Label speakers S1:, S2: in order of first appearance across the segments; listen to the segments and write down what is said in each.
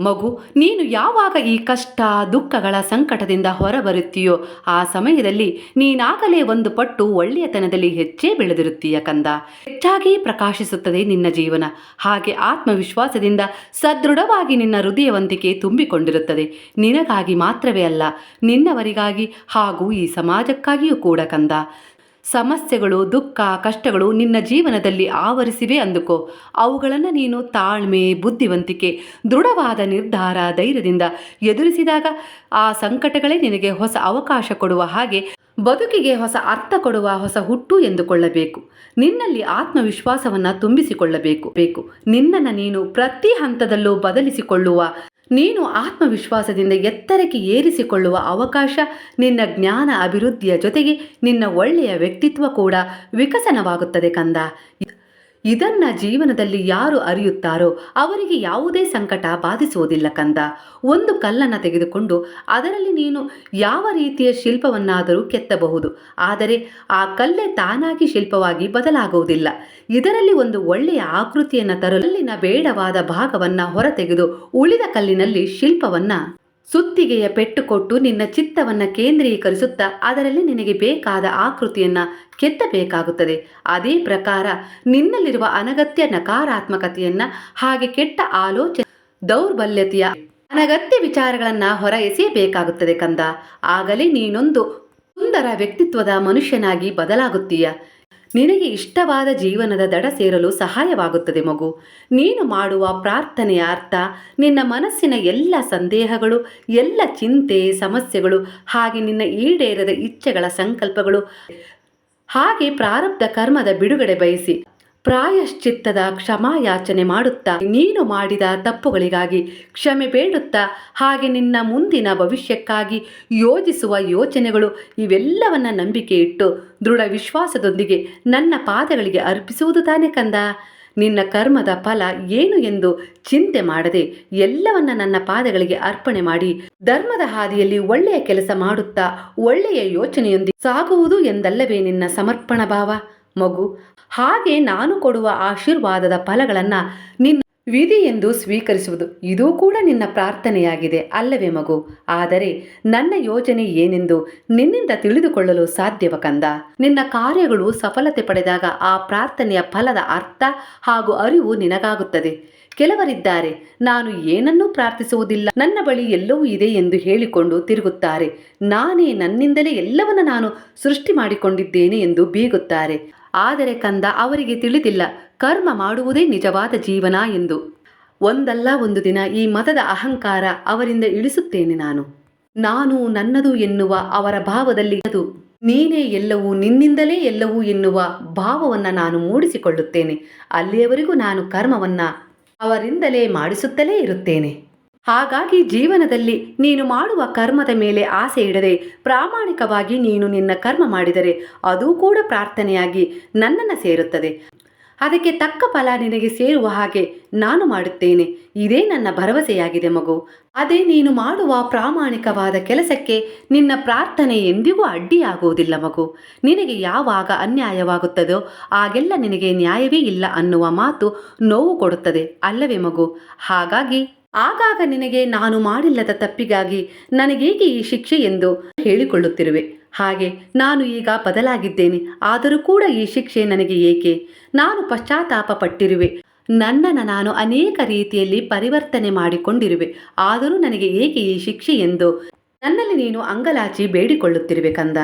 S1: ಮಗು, ನೀನು ಯಾವಾಗ ಈ ಕಷ್ಟ, ದುಃಖಗಳ ಸಂಕಟದಿಂದ ಹೊರಬರುತ್ತೀಯೋ, ಆ ಸಮಯದಲ್ಲಿ ನೀನಾಗಲೇ ಒಂದು ಪಟ್ಟು ಒಳ್ಳೆಯತನದಲ್ಲಿ ಹೆಚ್ಚೇ ಬೆಳೆದಿರುತ್ತೀಯ ಕಂದ. ಹೆಚ್ಚಾಗಿ ಪ್ರಕಾಶಿಸುತ್ತದೆ ನಿನ್ನ ಜೀವನ. ಹಾಗೆ ಆತ್ಮವಿಶ್ವಾಸದಿಂದ ಸದೃಢವಾಗಿ ನಿನ್ನ ಹೃದಯವಂತಿಕೆ ತುಂಬಿಕೊಂಡಿರುತ್ತದೆ. ನಿನಗಾಗಿ ಮಾತ್ರವೇ ಅಲ್ಲ, ನಿನ್ನವರಿಗಾಗಿ ಹಾಗೂ ಈ ಸಮಾಜಕ್ಕಾಗಿಯೂ ಕೂಡ ಕಂದ. ಸಮಸ್ಯೆಗಳು, ದುಃಖ, ಕಷ್ಟಗಳು ನಿನ್ನ ಜೀವನದಲ್ಲಿ ಆವರಿಸಿವೆ ಅಂದುಕೋ. ಅವುಗಳನ್ನು ನೀನು ತಾಳ್ಮೆ, ಬುದ್ಧಿವಂತಿಕೆ, ದೃಢವಾದ ನಿರ್ಧಾರ, ಧೈರ್ಯದಿಂದ ಎದುರಿಸಿದಾಗ ಆ ಸಂಕಟಗಳೇ ನಿನಗೆ ಹೊಸ ಅವಕಾಶ ಕೊಡುವ ಹಾಗೆ ಬದುಕಿಗೆ ಹೊಸ ಅರ್ಥ ಕೊಡುವ ಹೊಸ ಹುಟ್ಟು ಎಂದುಕೊಳ್ಳಬೇಕು. ನಿನ್ನಲ್ಲಿ ಆತ್ಮವಿಶ್ವಾಸವನ್ನು ತುಂಬಿಸಿಕೊಳ್ಳಬೇಕು. ಬೇಕು ನಿನ್ನನ್ನು ನೀನು ಪ್ರತಿ ಹಂತದಲ್ಲೂ ಬದಲಿಸಿಕೊಳ್ಳುವ ನೀನು ಆತ್ಮವಿಶ್ವಾಸದಿಂದ ಎತ್ತರಕ್ಕೆ ಏರಿಸಿಕೊಳ್ಳುವ ಅವಕಾಶ, ನಿನ್ನ ಜ್ಞಾನ ಅಭಿವೃದ್ಧಿಯ ಜೊತೆಗೆ ನಿನ್ನ ಒಳ್ಳೆಯ ವ್ಯಕ್ತಿತ್ವ ಕೂಡ ವಿಕಸನವಾಗುತ್ತದೆ ಕಂದ. ಇದನ್ನ ಜೀವನದಲ್ಲಿ ಯಾರು ಅರಿಯುತ್ತಾರೋ ಅವರಿಗೆ ಯಾವುದೇ ಸಂಕಟ ಬಾಧಿಸುವುದಿಲ್ಲ ಕಂದ. ಒಂದು ಕಲ್ಲನ್ನು ತೆಗೆದುಕೊಂಡು ಅದರಲ್ಲಿ ನೀನು ಯಾವ ರೀತಿಯ ಶಿಲ್ಪವನ್ನಾದರೂ ಕೆತ್ತಬಹುದು. ಆದರೆ ಆ ಕಲ್ಲೇ ತಾನಾಗಿ ಶಿಲ್ಪವಾಗಿ ಬದಲಾಗುವುದಿಲ್ಲ. ಇದರಲ್ಲಿ ಒಂದು ಒಳ್ಳೆಯ ಆಕೃತಿಯನ್ನು ತರಲಿನ ಬೇಡವಾದ ಭಾಗವನ್ನು ಹೊರತೆಗೆದು ಉಳಿದ ಕಲ್ಲಿನಲ್ಲಿ ಶಿಲ್ಪವನ್ನ ಸುತ್ತಿಗೆಯ ಪೆಟ್ಟು ಕೊಟ್ಟು ನಿನ್ನ ಚಿತ್ತವನ್ನು ಕೇಂದ್ರೀಕರಿಸುತ್ತಾ ಅದರಲ್ಲಿ ನಿನಗೆ ಬೇಕಾದ ಆಕೃತಿಯನ್ನು ಕೆತ್ತಬೇಕಾಗುತ್ತದೆ. ಅದೇ ಪ್ರಕಾರ ನಿನ್ನಲ್ಲಿರುವ ಅನಗತ್ಯ ನಕಾರಾತ್ಮಕತೆಯನ್ನು ಹಾಗೆ ಕೆಟ್ಟ ಆಲೋಚನೆ ದೌರ್ಬಲ್ಯತೆಯ ಅನಗತ್ಯ ವಿಚಾರಗಳನ್ನು ಹೊರ ಎಸೆಯಬೇಕಾಗುತ್ತದೆ ಕಂದ. ಆಗಲೇ ನೀನೊಂದು ಸುಂದರ ವ್ಯಕ್ತಿತ್ವದ ಮನುಷ್ಯನಾಗಿ ಬದಲಾಗುತ್ತೀಯ. ನಿನಗೆ ಇಷ್ಟವಾದ ಜೀವನದ ದಡ ಸೇರಲು ಸಹಾಯವಾಗುತ್ತದೆ ಮಗು. ನೀನು ಮಾಡುವ ಪ್ರಾರ್ಥನೆಯ ಅರ್ಥ, ನಿನ್ನ ಮನಸ್ಸಿನ ಎಲ್ಲ ಸಂದೇಹಗಳು, ಎಲ್ಲ ಚಿಂತೆ, ಸಮಸ್ಯೆಗಳು, ಹಾಗೆ ನಿನ್ನ ಈಡೇರದ ಇಚ್ಛೆಗಳ ಸಂಕಲ್ಪಗಳು. ಹಾಗೆ ಪ್ರಾರಬ್ಧ ಕರ್ಮದ ಬಿಡುಗಡೆ ಬಯಸಿ. ಪ್ರಾಯಶ್ಚಿತ್ತದ ಕ್ಷಮಾಯಾಚನೆ ಮಾಡುತ್ತಾ, ನೀನು ಮಾಡಿದ ತಪ್ಪುಗಳಿಗಾಗಿ ಕ್ಷಮೆ ಬೇಡುತ್ತಾ, ಹಾಗೆ ನಿನ್ನ ಮುಂದಿನ ಭವಿಷ್ಯಕ್ಕಾಗಿ ಯೋಜಿಸುವ ಯೋಚನೆಗಳು ಇವೆಲ್ಲವನ್ನ ನಂಬಿಕೆ ಇಟ್ಟು ದೃಢ ವಿಶ್ವಾಸದೊಂದಿಗೆ ನನ್ನ ಪಾದಗಳಿಗೆ ಅರ್ಪಿಸುವುದು ತಾನೇ ಕಂದ. ನಿನ್ನ ಕರ್ಮದ ಫಲ ಏನು ಎಂದು ಚಿಂತೆ ಮಾಡದೆ ಎಲ್ಲವನ್ನ ನನ್ನ ಪಾದಗಳಿಗೆ ಅರ್ಪಣೆ ಮಾಡಿ ಧರ್ಮದ ಹಾದಿಯಲ್ಲಿ ಒಳ್ಳೆಯ ಕೆಲಸ ಮಾಡುತ್ತಾ ಒಳ್ಳೆಯ ಯೋಚನೆಯೊಂದಿಗೆ ಸಾಗುವುದು ಎಂದಲ್ಲವೇ ನಿನ್ನ ಸಮರ್ಪಣ ಭಾವ? ಮಗು, ಹಾಗೆ ನಾನು ಕೊಡುವ ಆಶೀರ್ವಾದದ ಫಲಗಳನ್ನು ನಿನ್ನ ವಿಧಿ ಎಂದು ಸ್ವೀಕರಿಸುವುದು, ಇದೂ ಕೂಡ ನಿನ್ನ ಪ್ರಾರ್ಥನೆಯಾಗಿದೆ ಅಲ್ಲವೇ ಮಗು? ಆದರೆ ನನ್ನ ಯೋಜನೆ ಏನೆಂದು ನಿನ್ನಿಂದ ತಿಳಿದುಕೊಳ್ಳಲು ಸಾಧ್ಯವ ಕಂದ? ನಿನ್ನ ಕಾರ್ಯಗಳು ಸಫಲತೆ ಪಡೆದಾಗ ಆ ಪ್ರಾರ್ಥನೆಯ ಫಲದ ಅರ್ಥ ಹಾಗೂ ಅರಿವು ನಿನಗಾಗುತ್ತದೆ. ಕೆಲವರಿದ್ದಾರೆ, ನಾನು ಏನನ್ನೂ ಪ್ರಾರ್ಥಿಸುವುದಿಲ್ಲ, ನನ್ನ ಬಳಿ ಎಲ್ಲವೂ ಇದೆ ಎಂದು ಹೇಳಿಕೊಂಡು ತಿರುಗುತ್ತಾರೆ. ನಾನೇ ನನ್ನಿಂದಲೇ ಎಲ್ಲವನ್ನ ನಾನು ಸೃಷ್ಟಿ ಮಾಡಿಕೊಂಡಿದ್ದೇನೆ ಎಂದು ಬೀಗುತ್ತಾರೆ. ಆದರೆ ಕಂದ ಅವರಿಗೆ ತಿಳಿದಿಲ್ಲ. ಕರ್ಮ ಮಾಡುವುದೇ ನಿಜವಾದ ಜೀವನ ಎಂದು. ಒಂದಲ್ಲ ಒಂದು ದಿನ ಈ ಮತದ ಅಹಂಕಾರ ಅವರಿಂದ ಇಳಿಸುತ್ತೇನೆ ನಾನು. ನಾನು ನನ್ನದು ಎನ್ನುವ ಅವರ ಭಾವದಲ್ಲಿ ಅದು. ನೀನೇ ಎಲ್ಲವೂ ನಿನ್ನಿಂದಲೇ ಎಲ್ಲವೂ ಎನ್ನುವ ಭಾವವನ್ನು ನಾನು ಮೂಡಿಸಿಕೊಳ್ಳುತ್ತೇನೆ. ಅಲ್ಲಿಯವರೆಗೂ ನಾನು ಕರ್ಮವನ್ನ ಅವರಿಂದಲೇ ಮಾಡಿಸುತ್ತಲೇ ಇರುತ್ತೇನೆ. ಹಾಗಾಗಿ ಜೀವನದಲ್ಲಿ ನೀನು ಮಾಡುವ ಕರ್ಮದ ಮೇಲೆ ಆಸೆ ಇಡದೆ ಪ್ರಾಮಾಣಿಕವಾಗಿ ನೀನು ನಿನ್ನ ಕರ್ಮ ಮಾಡಿದರೆ ಅದೂ ಕೂಡ ಪ್ರಾರ್ಥನೆಯಾಗಿ ನನ್ನನ್ನು ಸೇರುತ್ತದೆ. ಅದಕ್ಕೆ ತಕ್ಕ ಫಲ ನಿನಗೆ ಸೇರುವ ಹಾಗೆ ನಾನು ಮಾಡುತ್ತೇನೆ. ಇದೇ ನನ್ನ ಭರವಸೆಯಾಗಿದೆ ಮಗು. ಅದೇ ನೀನು ಮಾಡುವ ಪ್ರಾಮಾಣಿಕವಾದ ಕೆಲಸಕ್ಕೆ ನಿನ್ನ ಪ್ರಾರ್ಥನೆ ಎಂದಿಗೂ ಅಡ್ಡಿಯಾಗುವುದಿಲ್ಲ ಮಗು. ನಿನಗೆ ಯಾವಾಗ ಅನ್ಯಾಯವಾಗುತ್ತದೋ ಆಗೆಲ್ಲ ನಿನಗೆ ನ್ಯಾಯವೇ ಇಲ್ಲ ಅನ್ನುವ ಮಾತು ನೋವು ಕೊಡುತ್ತದೆ ಅಲ್ಲವೇ ಮಗು? ಹಾಗಾಗಿ ಆಗಾಗ ನಿನಗೆ ನಾನು ಮಾಡಿಲ್ಲದ ತಪ್ಪಿಗಾಗಿ ನನಗೇಕೆ ಈ ಶಿಕ್ಷೆ ಎಂದು ಹೇಳಿಕೊಳ್ಳುತ್ತಿರುವೆ. ಹಾಗೆ ನಾನು ಈಗ ಬದಲಾಗಿದ್ದೇನೆ, ಆದರೂ ಕೂಡ ಈ ಶಿಕ್ಷೆ ನನಗೆ ಏಕೆ? ನಾನು ಪಶ್ಚಾತ್ತಾಪ ಪಟ್ಟಿರುವೆ. ನನ್ನನ್ನು ನಾನು ಅನೇಕ ರೀತಿಯಲ್ಲಿ ಪರಿವರ್ತನೆ ಮಾಡಿಕೊಂಡಿರುವೆ. ಆದರೂ ನನಗೆ ಏಕೆ ಈ ಶಿಕ್ಷೆ ಎಂದು ನನ್ನಲ್ಲಿ ನೀನು ಅಂಗಲಾಚಿ ಬೇಡಿಕೊಳ್ಳುತ್ತಿರುವೆ ಕಂದ.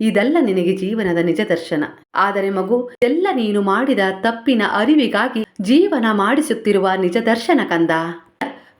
S1: ಇದೆಲ್ಲ ನಿನಗೆ ಜೀವನದ ನಿಜ ದರ್ಶನ. ಆದರೆ ಮಗು ಎಲ್ಲ ನೀನು ಮಾಡಿದ ತಪ್ಪಿನ ಅರಿವಿಗಾಗಿ ಜೀವನ ಮಾಡಿಸುತ್ತಿರುವ ನಿಜ ದರ್ಶನ ಕಂದ.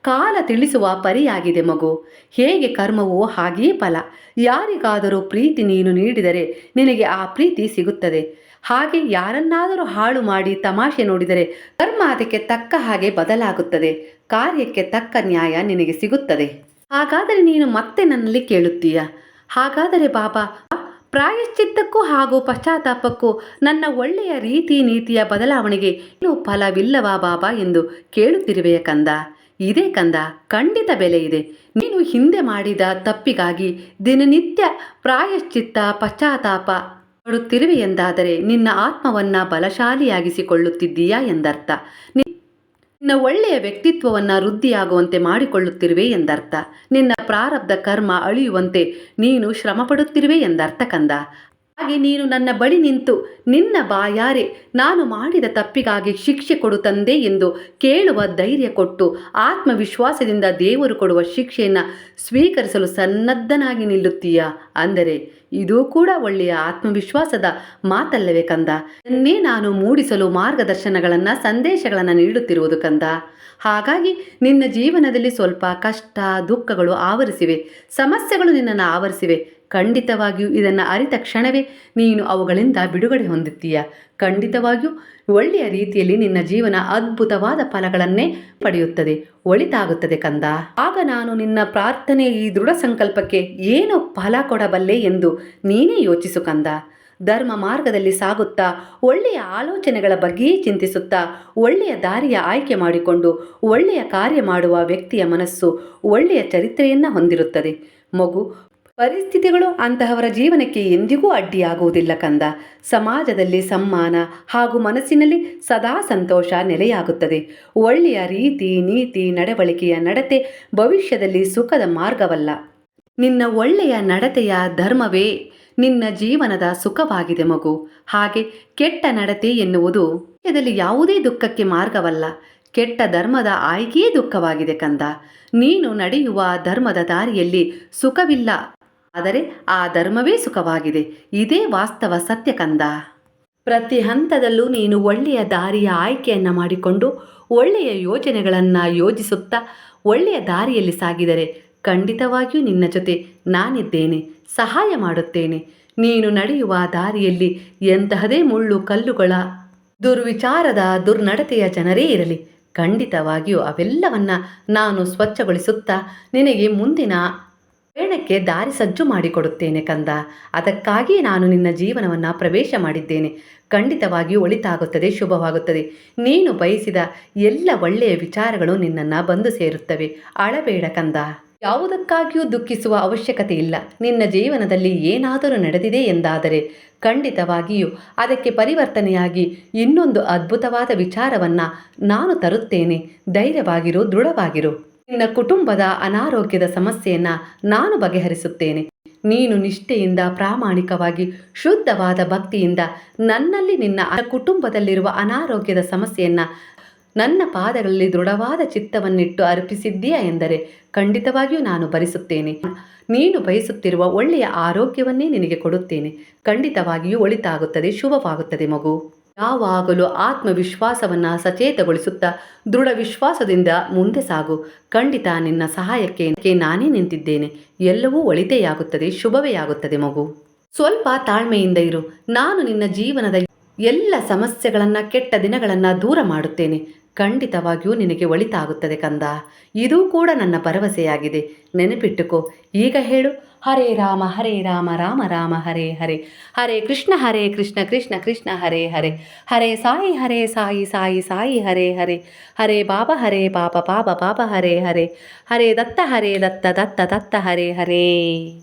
S1: ಕಾಲ ತಿಳಿಸುವ ಪರಿಯಾಗಿದೆ ಮಗು. ಹೇಗೆ ಕರ್ಮವೋ ಹಾಗೆಯೇ ಫಲ. ಯಾರಿಗಾದರೂ ಪ್ರೀತಿ ನೀನು ನೀಡಿದರೆ ನಿನಗೆ ಆ ಪ್ರೀತಿ ಸಿಗುತ್ತದೆ. ಹಾಗೆ ಯಾರನ್ನಾದರೂ ಹಾಳು ಮಾಡಿ ತಮಾಷೆ ನೋಡಿದರೆ ಕರ್ಮ ಅದಕ್ಕೆ ತಕ್ಕ ಹಾಗೆ ಬದಲಾಗುತ್ತದೆ. ಕಾರ್ಯಕ್ಕೆ ತಕ್ಕ ನ್ಯಾಯ ನಿನಗೆ ಸಿಗುತ್ತದೆ. ಹಾಗಾದರೆ ನೀನು ಮತ್ತೆ ನನ್ನಲ್ಲಿ ಕೇಳುತ್ತೀಯ? ಹಾಗಾದರೆ ಬಾಬಾ, ಪ್ರಾಯಶ್ಚಿತ್ತಕ್ಕೂ ಹಾಗೂ ಪಶ್ಚಾತ್ತಾಪಕ್ಕೂ ನನ್ನ ಒಳ್ಳೆಯ ರೀತಿ ನೀತಿಯ ಬದಲಾವಣೆಗೆ ಏನು ಫಲವಿಲ್ಲವಾ ಬಾಬಾ ಎಂದು ಕೇಳುತ್ತಿರುವೆಯ ಕಂದ. ಇದೇ ಕಂದ, ಖಂಡಿತ ಬೆಲೆ ಇದೆ. ನೀನು ಹಿಂದೆ ಮಾಡಿದ ತಪ್ಪಿಗಾಗಿ ದಿನನಿತ್ಯ ಪ್ರಾಯಶ್ಚಿತ್ತ, ಪಶ್ಚಾತ್ತಾಪ ಪಡುತ್ತಿರುವೆ ಎಂದಾದರೆ ನಿನ್ನ ಆತ್ಮವನ್ನ ಬಲಶಾಲಿಯಾಗಿಸಿಕೊಳ್ಳುತ್ತಿದ್ದೀಯಾ ಎಂದರ್ಥ. ನಿನ್ನ ಒಳ್ಳೆಯ ವ್ಯಕ್ತಿತ್ವವನ್ನು ವೃದ್ಧಿಯಾಗುವಂತೆ ಮಾಡಿಕೊಳ್ಳುತ್ತಿರುವೆ ಎಂದರ್ಥ. ನಿನ್ನ ಪ್ರಾರಬ್ಧ ಕರ್ಮ ಅಳಿಯುವಂತೆ ನೀನು ಶ್ರಮಪಡುತ್ತಿರುವೆ ಎಂದರ್ಥ ಕಂದ. ಹಾಗೆ ನೀನು ನನ್ನ ಬಳಿ ನಿಂತು, ನಿನ್ನ ಬಾಯಾರೆ, ನಾನು ಮಾಡಿದ ತಪ್ಪಿಗಾಗಿ ಶಿಕ್ಷೆ ಕೊಡು ತಂದೆ ಎಂದು ಕೇಳುವ ಧೈರ್ಯ ಕೊಟ್ಟು, ಆತ್ಮವಿಶ್ವಾಸದಿಂದ ದೇವರು ಕೊಡುವ ಶಿಕ್ಷೆಯನ್ನು ಸ್ವೀಕರಿಸಲು ಸನ್ನದ್ಧನಾಗಿ ನಿಲ್ಲುತ್ತೀಯ? ಅಂದರೆ, ಇದೂ ಕೂಡ ಒಳ್ಳೆಯ ಆತ್ಮವಿಶ್ವಾಸದ ಮಾತಲ್ಲವೇ ಕಂದ? ಅನ್ನೇ ನಾನು ಮೂಡಿಸಲು ಮಾರ್ಗದರ್ಶನಗಳನ್ನು, ಸಂದೇಶಗಳನ್ನು ನೀಡುತ್ತಿರುವುದು ಕಂದ? ಹಾಗಾಗಿ ನಿನ್ನ ಜೀವನದಲ್ಲಿ ಸ್ವಲ್ಪ ಕಷ್ಟ, ದುಃಖಗಳು ಆವರಿಸಿವೆ, ಸಮಸ್ಯೆಗಳು ನಿನ್ನನ್ನು ಆವರಿಸಿವೆ ಖಂಡಿತವಾಗಿಯೂ ಇದನ್ನು ಅರಿತ ಕ್ಷಣವೇ ನೀನು ಅವುಗಳಿಂದ ಬಿಡುಗಡೆ ಹೊಂದುತ್ತೀಯ? ಖಂಡಿತವಾಗಿಯೂ ಒಳ್ಳೆಯ ರೀತಿಯಲ್ಲಿ ನಿನ್ನ ಜೀವನ ಅದ್ಭುತವಾದ ಫಲಗಳನ್ನೇ ಪಡೆಯುತ್ತದೆ, ಒಳಿತಾಗುತ್ತದೆ ಕಂದ. ಆಗ ನಾನು ನಿನ್ನ ಪ್ರಾರ್ಥನೆ ಈ ದೃಢ ಸಂಕಲ್ಪಕ್ಕೆ ಏನು ಫಲ ಕೊಡಬಲ್ಲೆ ಎಂದು ನೀನೇ ಯೋಚಿಸು ಕಂದ. ಧರ್ಮ ಮಾರ್ಗದಲ್ಲಿ ಸಾಗುತ್ತಾ, ಒಳ್ಳೆಯ ಆಲೋಚನೆಗಳ ಬಗ್ಗೆಯೇ ಚಿಂತಿಸುತ್ತಾ, ಒಳ್ಳೆಯ ದಾರಿಯ ಆಯ್ಕೆ ಮಾಡಿಕೊಂಡು, ಒಳ್ಳೆಯ ಕಾರ್ಯ ಮಾಡುವ ವ್ಯಕ್ತಿಯ ಮನಸ್ಸು ಒಳ್ಳೆಯ ಚರಿತ್ರೆಯನ್ನು ಹೊಂದಿರುತ್ತದೆ. ಮಗು ಪರಿಸ್ಥಿತಿಗಳು ಅಂತಹವರ ಜೀವನಕ್ಕೆ ಎಂದಿಗೂ ಅಡ್ಡಿಯಾಗುವುದಿಲ್ಲ ಕಂದ. ಸಮಾಜದಲ್ಲಿ ಸಮ್ಮಾನ ಹಾಗೂ ಮನಸ್ಸಿನಲ್ಲಿ ಸದಾ ಸಂತೋಷ ನೆಲೆಯಾಗುತ್ತದೆ. ಒಳ್ಳೆಯ ರೀತಿ ನೀತಿ ನಡವಳಿಕೆಯ ನಡತೆ ಭವಿಷ್ಯದಲ್ಲಿ ಸುಖದ ಮಾರ್ಗವಲ್ಲ. ನಿನ್ನ ಒಳ್ಳೆಯ ನಡತೆಯ ಧರ್ಮವೇ ನಿನ್ನ ಜೀವನದ ಸುಖವಾಗಿದೆ ಮಗು. ಹಾಗೆ ಕೆಟ್ಟ ನಡತೆ ಎನ್ನುವುದು ಇದರಲ್ಲಿ ಯಾವುದೇ ದುಃಖಕ್ಕೆ ಮಾರ್ಗವಲ್ಲ. ಕೆಟ್ಟ ಧರ್ಮದ ಆಯ್ಕೆಯೇ ದುಃಖವಾಗಿದೆ ಕಂದ. ನೀನು ನಡೆಯುವ ಧರ್ಮದ ದಾರಿಯಲ್ಲಿ ಸುಖವಿಲ್ಲ. ಆದರೆ ಆ ಧರ್ಮವೇ ಸುಖವಾಗಿದೆ. ಇದೇ ವಾಸ್ತವ ಸತ್ಯಕಂದ ಪ್ರತಿ ಹಂತದಲ್ಲೂ ನೀನು ಒಳ್ಳೆಯ ದಾರಿಯ ಆಯ್ಕೆಯನ್ನು ಮಾಡಿಕೊಂಡು ಒಳ್ಳೆಯ ಯೋಜನೆಗಳನ್ನು ಯೋಜಿಸುತ್ತಾ ಒಳ್ಳೆಯ ದಾರಿಯಲ್ಲಿ ಸಾಗಿದರೆ ಖಂಡಿತವಾಗಿಯೂ ನಿನ್ನ ಜೊತೆ ನಾನಿದ್ದೇನೆ, ಸಹಾಯ ಮಾಡುತ್ತೇನೆ. ನೀನು ನಡೆಯುವ ದಾರಿಯಲ್ಲಿ ಎಂತಹದೇ ಮುಳ್ಳು ಕಲ್ಲುಗಳ ದುರ್ವಿಚಾರದ ದುರ್ನಡತೆಯ ಜನರೇ ಇರಲಿ. ಖಂಡಿತವಾಗಿಯೂ ಅವೆಲ್ಲವನ್ನ ನಾನು ಸ್ವಚ್ಛಗೊಳಿಸುತ್ತಾ ನಿನಗೆ ಮುಂದಿನ ಪಯಣಕ್ಕೆ ದಾರಿ ಸಜ್ಜು ಮಾಡಿಕೊಡುತ್ತೇನೆ ಕಂದ. ಅದಕ್ಕಾಗಿ ನಾನು ನಿನ್ನ ಜೀವನವನ್ನು ಪ್ರವೇಶ ಮಾಡಿದ್ದೇನೆ. ಖಂಡಿತವಾಗಿಯೂ ಒಳಿತಾಗುತ್ತದೆ, ಶುಭವಾಗುತ್ತದೆ. ನೀನು ಬಯಸಿದ ಎಲ್ಲ ಒಳ್ಳೆಯ ವಿಚಾರಗಳು ನಿನ್ನನ್ನು ಬಂದು ಸೇರುತ್ತವೆ. ಅಳಬೇಡ ಕಂದ. ಯಾವುದಕ್ಕಾಗಿಯೂ ದುಃಖಿಸುವ ಅವಶ್ಯಕತೆ ಇಲ್ಲ. ನಿನ್ನ ಜೀವನದಲ್ಲಿ ಏನಾದರೂ ನಡೆದಿದೆ ಎಂದಾದರೆ ಖಂಡಿತವಾಗಿಯೂ ಅದಕ್ಕೆ ಪರಿವರ್ತನೆಯಾಗಿ ಇನ್ನೊಂದು ಅದ್ಭುತವಾದ ವಿಚಾರವನ್ನು ನಾನು ತರುತ್ತೇನೆ. ಧೈರ್ಯವಾಗಿರು, ದೃಢವಾಗಿರು. ನಿನ್ನ ಕುಟುಂಬದ ಅನಾರೋಗ್ಯದ ಸಮಸ್ಯೆಯನ್ನ ನಾನು ಬಗೆಹರಿಸುತ್ತೇನೆ. ನೀನು ನಿಷ್ಠೆಯಿಂದ, ಪ್ರಾಮಾಣಿಕವಾಗಿ, ಶುದ್ಧವಾದ ಭಕ್ತಿಯಿಂದ ನನ್ನಲ್ಲಿ ನಿನ್ನ ಕುಟುಂಬದಲ್ಲಿರುವ ಅನಾರೋಗ್ಯದ ಸಮಸ್ಯೆಯನ್ನ ನನ್ನ ಪಾದಗಳಲ್ಲಿ ದೃಢವಾದ ಚಿತ್ತವನ್ನಿಟ್ಟು ಅರ್ಪಿಸಿದ್ದೀಯಾ ಎಂದರೆ ಖಂಡಿತವಾಗಿಯೂ ನಾನು ಭರಿಸುತ್ತೇನೆ. ನೀನು ಬಯಸುತ್ತಿರುವ ಒಳ್ಳೆಯ ಆರೋಗ್ಯವನ್ನೇ ನಿನಗೆ ಕೊಡುತ್ತೇನೆ. ಖಂಡಿತವಾಗಿಯೂ ಒಳಿತಾಗುತ್ತದೆ, ಶುಭವಾಗುತ್ತದೆ ಮಗು. ಯಾವಾಗಲೂ ಆತ್ಮವಿಶ್ವಾಸವನ್ನು ಸಚೇತಗೊಳಿಸುತ್ತಾ ದೃಢ ವಿಶ್ವಾಸದಿಂದ ಮುಂದೆ ಸಾಗು. ಖಂಡಿತ ನಿನ್ನ ಸಹಾಯಕ್ಕೆ ನಾನೇ ನಿಂತಿದ್ದೇನೆ. ಎಲ್ಲವೂ ಒಳಿತೆಯಾಗುತ್ತದೆ ಶುಭವೇ ಆಗುತ್ತದೆ ಮಗು. ಸ್ವಲ್ಪ ತಾಳ್ಮೆಯಿಂದ ಇರು. ನಾನು ನಿನ್ನ ಜೀವನದ ಎಲ್ಲ ಸಮಸ್ಯೆಗಳನ್ನು, ಕೆಟ್ಟ ದಿನಗಳನ್ನು ದೂರ ಮಾಡುತ್ತೇನೆ. ಖಂಡಿತವಾಗಿಯೂ ನಿನಗೆ ಒಳಿತಾಗುತ್ತದೆ ಕಂದ. ಇದೂ ಕೂಡ ನನ್ನ ಭರವಸೆಯಾಗಿದೆ. ನೆನಪಿಟ್ಟುಕೋ. ಈಗ ಹೇಳು. ಹರೇ ರಾಮ ಹರೇ ರಾಮ ರಾಮ ರಾಮ, ಹರೇ ಹರೇ. ಹರೇ ಕೃಷ್ಣ ಹರೇ ಕೃಷ್ಣ ಕೃಷ್ಣ ಕೃಷ್ಣ, ಹರೇ ಹರೇ. ಹರೇ ಸಾಯಿ ಹರೇ ಸಾಯಿ ಸಾಯಿ ಸಾಯಿ, ಹರೇ ಹರೇ. ಹರೇ ಬಾಬ, ಹರೇ ಪಾಪ ಪಾಪ ಪಾಪ ಹರೇ ಹರೇ. ಹರೇ ದತ್ತ ಹರೇ ದತ್ತ ದತ್ತ ದತ್ತ, ಹರೇ ಹರೇ.